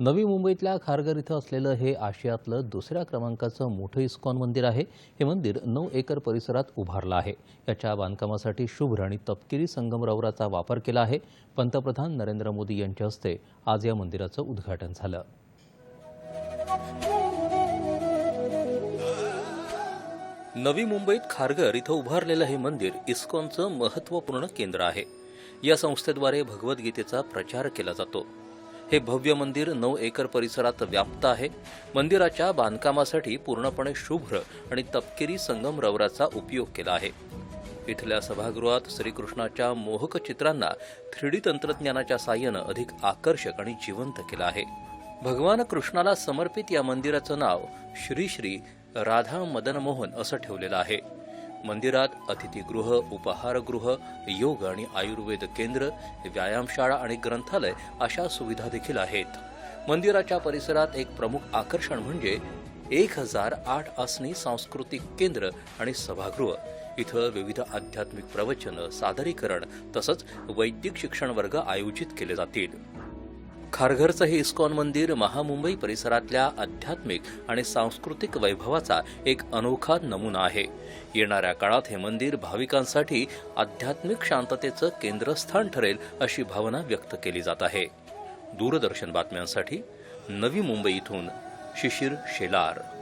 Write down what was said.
नवी मुंबईतल्या खारघर इथं असलेलं हे आशियातलं दुसऱ्या क्रमांकाचं मोठं इस्कॉन मंदिर आहे. हे मंदिर नऊ एकर परिसरात उभारलं आहे. याच्या बांधकामासाठी शुभ्र आणि तपकिरी संगमरवराचा वापर केला आहे. पंतप्रधान नरेंद्र मोदी यांच्या हस्ते आज या मंदिराचं उद्घाटन झालं. नवी मुंबईत खारघर इथं उभारलेलं हे मंदिर इस्कॉनचं महत्त्वपूर्ण केंद्र आहे. या संस्थेद्वारे भगवद्गीतेचा प्रचार केला जातो. हे भव्य मंदिर नऊ एकर परिसरात व्याप्त आहे. मंदिराच्या बांधकामासाठी पूर्णपणे शुभ्र आणि तपकिरी संगमरवराचा उपयोग केला आहे. इथल्या सभागृहात श्रीकृष्णाच्या मोहक चित्रांना थ्री डी तंत्रज्ञानाच्या साह्यानं अधिक आकर्षक आणि जिवंत केलं आहे. भगवान कृष्णाला समर्पित या मंदिराचं नाव श्री श्री राधा मदन मोहन असं ठेवलेलं आहे. मंदिरात अतिथीगृह उपहारगृह योग आणि आयुर्वेद केंद्र व्यायामशाळा आणि ग्रंथालय अशा सुविधा देखील आहेत. मंदिराच्या परिसरात एक प्रमुख आकर्षण म्हणजे एक हजार आठ आसनी सांस्कृतिक केंद्र आणि सभागृह. इथं विविध आध्यात्मिक प्रवचन सादरीकरण तसंच वैदिक शिक्षण वर्ग आयोजित केले जातील. खारघरचं हे इस्कॉन मंदिर महामुंबई परिसरातल्या आध्यात्मिक आणि सांस्कृतिक वैभवाचा एक अनोखा नमुना आहे. येणाऱ्या काळात हे मंदिर भाविकांसाठी आध्यात्मिक शांततेचं केंद्रस्थान ठरेल अशी भावना व्यक्त केली जात आहे. दूरदर्शन बातम्यांसाठी नवी मुंबई इथून शिशिर शेलार.